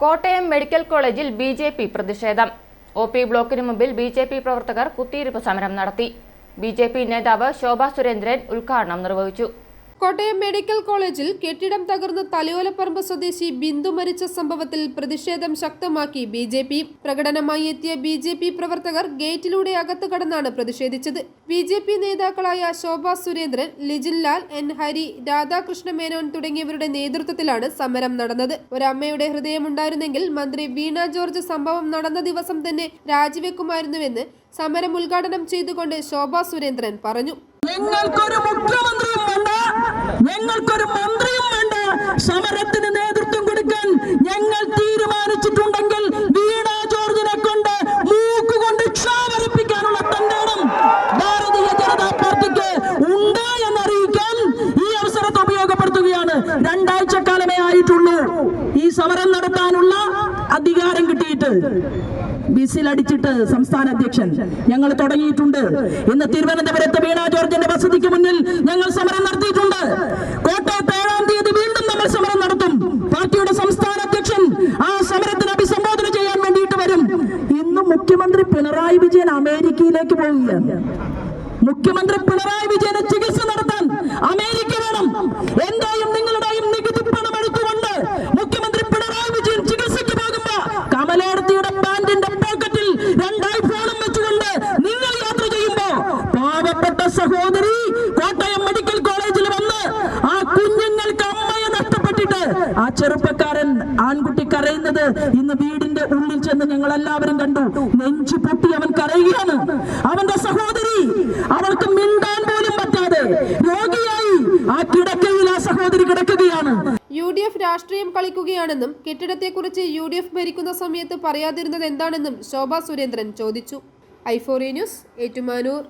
Kottayam medical കോളേജിൽ B J P പ്രതിഷേധം. O P ബ്ലോക്കിന് മുമ്പിൽ ബി ജെ പി പ്രവർത്തകർ കുത്തിയിരിപ്പ് സമരം നടത്തി. ബി ജെ പി നേതാവ് ശോഭാ സുരേന്ദ്രൻ ഉദ്ഘാടനം നിർവഹിച്ചു. കോട്ടയം മെഡിക്കൽ കോളേജിൽ കെട്ടിടം തകർന്ന് തലയോലപ്പറമ്പ് സ്വദേശി ബിന്ദു മരിച്ച സംഭവത്തിൽ പ്രതിഷേധം ശക്തമാക്കി ബി ജെ പി. പ്രകടനമായി എത്തിയ ബി ജെ പി പ്രവർത്തകർ ഗേറ്റിലൂടെ അകത്തു കടന്നാണ് പ്രതിഷേധിച്ചത്. ബി ജെ പി നേതാക്കളായ ശോഭ സുരേന്ദ്രൻ ലിജിൻ ലാൽ എൻ ഹരി രാധാകൃഷ്ണ മേനോൻ തുടങ്ങിയവരുടെ നേതൃത്വത്തിലാണ് സമരം നടന്നത്. ഒരമ്മയുടെ ഹൃദയമുണ്ടായിരുന്നെങ്കിൽ മന്ത്രി വീണ ജോർജ് സംഭവം നടന്ന ദിവസം തന്നെ രാജിവെക്കുമായിരുന്നുവെന്ന് സമരം ഉദ്ഘാടനം ചെയ്തുകൊണ്ട് ശോഭ സുരേന്ദ്രൻ പറഞ്ഞു. ഞങ്ങൾക്കൊരു മുഖ്യമന്ത്രിയും വേണ്ട. ഞങ്ങൾക്കൊരു മന്ത്രിയും വേണ്ട. സമരത്തിന് നേതൃത്വം കൊടുക്കാൻ ഞങ്ങൾ തീരുമാനിച്ചിട്ടുണ്ടെങ്കിൽ വീണ ജോർജിനെ കൊണ്ട് മൂക്കുകൊണ്ട് ക്ഷാമരിപ്പിക്കാനുള്ള തന്നേടം ഭാരതീയ ജനതാ പാർട്ടിക്ക് ഉണ്ട് എന്നറിയിക്കാൻ ഈ അവസരത്തെ ഉപയോഗപ്പെടുത്തുകയാണ്. രണ്ടാഴ്ചക്കാലമേ കിട്ടിയിട്ട് ബിസിലടിച്ചിട്ട് സംസ്ഥാന അധ്യക്ഷൻ ഞങ്ങൾ തുടങ്ങിയിട്ടുണ്ട്. ഇന്ന് തിരുവനന്തപുരത്ത് വീണ ജോർജിന്റെ വസതിക്ക് മുന്നിൽ ഞങ്ങൾ സമരം നടത്തിയിട്ടുണ്ട്. കോട്ടയത്ത് ഏഴാം തീയതി വീണ്ടും നമ്മൾ സമരം നടത്തും. പാർട്ടിയുടെ സംസ്ഥാന അധ്യക്ഷൻ ആ സമരത്തിന് അഭിസംബോധന ചെയ്യാൻ വേണ്ടിയിട്ട് വരും. ഇന്ന് മുഖ്യമന്ത്രി പിണറായി വിജയൻ അമേരിക്കയിലേക്ക് പോവുകയാണ്. മുഖ്യമന്ത്രി പിണറായി വിജയന് ചികിത്സ നടത്താൻ അമേരിക്ക വേണം. എന്തായും നിങ്ങളുടെയും ആ ചെറുപ്പക്കാരൻ ആൺകുട്ടി കരയുന്നത് ഇന്ന് വീടിന്റെ ഉള്ളിൽ ചെന്ന് ഞങ്ങൾ എല്ലാവരും കണ്ടു. നെഞ്ചു പൊട്ടി അവൻ കരയുകയാണ്. അവന്റെ സഹോദരി അവൾക്ക് മിണ്ടാൻ പോലും പറ്റാതെ രോഗിയായി ആ കിടക്കയിൽ ആ സഹോദരി കിടക്കുകയാണ്. യു ഡി എഫ് രാഷ്ട്രീയം കളിക്കുകയാണെന്നും കെട്ടിടത്തെക്കുറിച്ച് യു ഡി എഫ് ഭരിക്കുന്ന സമയത്ത് പറയാതിരുന്നത് എന്താണെന്നും ശോഭ സുരേന്ദ്രൻ ചോദിച്ചു. ഐഫോറി ന്യൂസ് ഏറ്റുമാനൂർ.